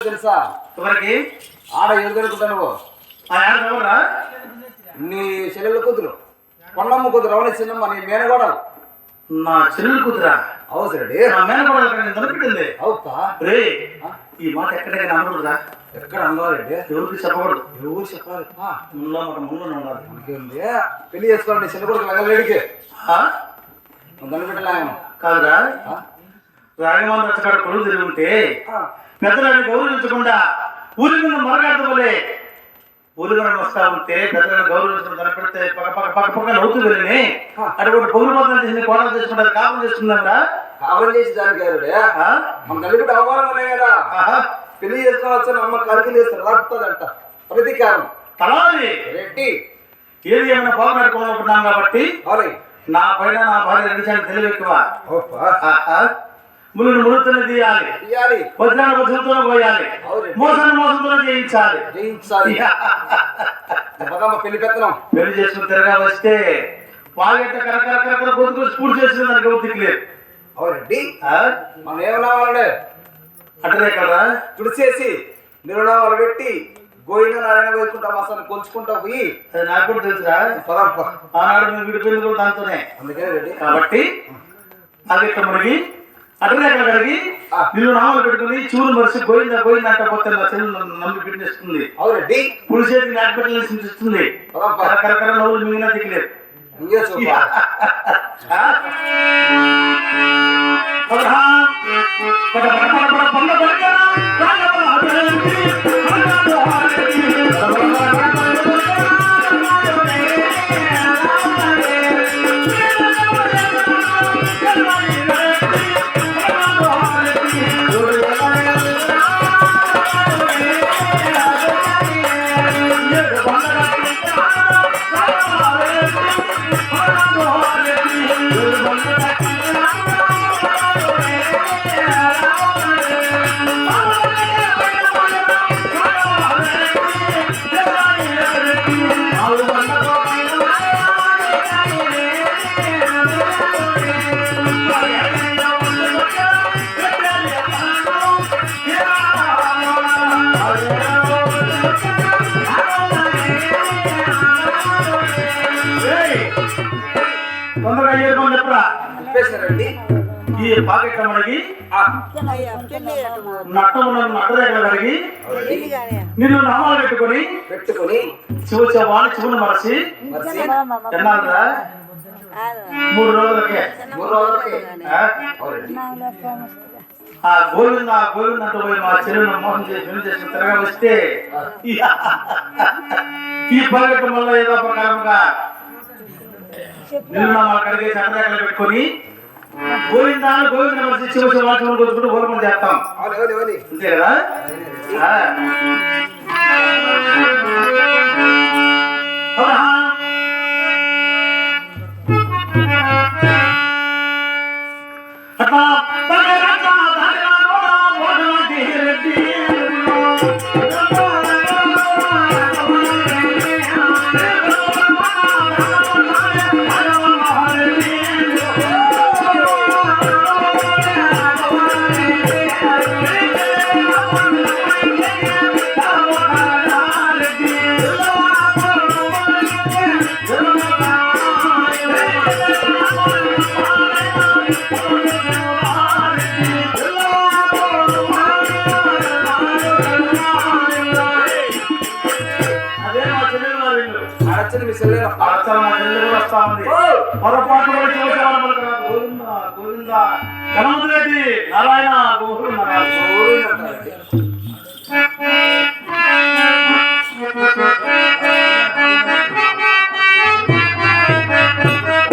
తెలుసా? ఎవరికి? ఆడ ఎదురుకుంటా నువ్వు. ఎవరా నీ చెల్లెల కూతురు. కొండమ్మ కూతురు రవణ చిన్నమ్మ? నీ మేనగోడలు. నా చెల్లెలు కూతురా? అవసరడి నా మేనకోడలు నేను కనిపెట్టింది అవుతా. రే ఈ మాట ఎక్కడికైనా అనకూడదురా ఎక్కడ అన్నారండి ఎవరికి చెప్పకూడదు. ఎవరు చెప్పాలి? ఆ, ముందులో మాట ముందు ఉండాలి. మనకేంది? పెళ్ళి చేసుకోవాలండి చిన్న కొడుకు లంగలేడికి ఆ? కనిపెట్టలేము కాదురా? రాగమాన్ రచ్చకాడ కొడుకు పెద్దలని గౌరవించకుండా ఊరి మీద మరగాడదులే ఊరి మీద వస్తా ఉంటే పెద్దలను గౌరవించడం కనపెడితే పక్క పక్క పక్క పక్క నవ్వుతూ వెళ్ళి అటువంటి పొగులు మాత్రం చేసింది కోడలు చేసుకుంటారు కాపం చేస్తుందంట కావాలి చేసి దానికి మన అవమానం ఉన్నాయి కదా. పెళ్ళి చేసుకోవచ్చు అమ్మ కరికి చేస్తారు రాకుతుందంట ప్రతీకారం తలాది రెడ్డి. ఏది ఏమైనా బాగుపడుకోవాలనుకున్నాం కాబట్టి నా పైన నా భార్య రెండు తెలివి ఎక్కువ. ముళ్ళు ముడుతున్న తీయాలి. తీయాలి. వజ్రాల వజ్రంతోనే పోయాలి. మోసాన్ని మోసంతోనే జయించాలి. జయించాలి. పెళ్ళి పెత్తనం. పెళ్ళి చేసుకుని తిరగా వస్తే పాలెట్ట కరకర కరకర గొంతుకు స్పూడ్ చేసిన దానికి ఎవరు దిక్కులేదు అవునండి? మనం ఏమన్నా వాళ్ళే అట్టనే కదా? తుడిచేసి నిరునామాలు పెట్టి గోయిన నారాయణ పోసుకుంటా మసాలా కొలుచుకుంటా పోయి అది నాకు కూడా తెలుసురా. పదమ్మ ఆనాడు మేము విడిపోయింది కూడా దాంతోనే. అందుకనే రెడ్డి కాబట్టి అది ఇక్కడ మునిగి కడిగి ఆ. నిన్ను నామాలు పెట్టుకుని చూలు మరిసి గోయిందా గోయిందా అంటే పోతే నా చెల్లి నన్ను నమ్మి పెట్టేస్తుంది అవునండి. పులి చేతికి సించిస్తుంది పదమ్మ కరకర నవ్వులు మిగిలిన దిక్కులేదు తొందరగా ఏరుకోని చెప్పరా? ఈ పాకెట్ మనకి ఆ, నట్టం ఉన్న నట్టరేఖలు పెళ్ళి నిన్ను నామాలు పెట్టుకొని పెట్టుకొని శివ శవాన్ని శివుని మరచి మూడు రోజులకే. మూడు రోజులకి. ఆ? గోవింద ఆ గోవింద అంటూ పోయి మా చెల్లెలు మోసం చేసి పెళ్ళి చేసి తిరగా వస్తే ఈ పర్యటన వల్ల ఏదో ప్రకారంగా నిన్న మా కడిగేసి అట్టరేఖలు పెట్టుకొని గోవింద గోవింద మరచి శివ శివాన్ని శివుని కొట్టుకుంటూ గోరమని చేస్తాం. అంతే కదా? అట్లా చెల్లెలు కూడా వస్తా ఉంది. పొరపాటు. గోవింద గోవింద. గణపతి రెడ్డి నారాయణ. గోవింద.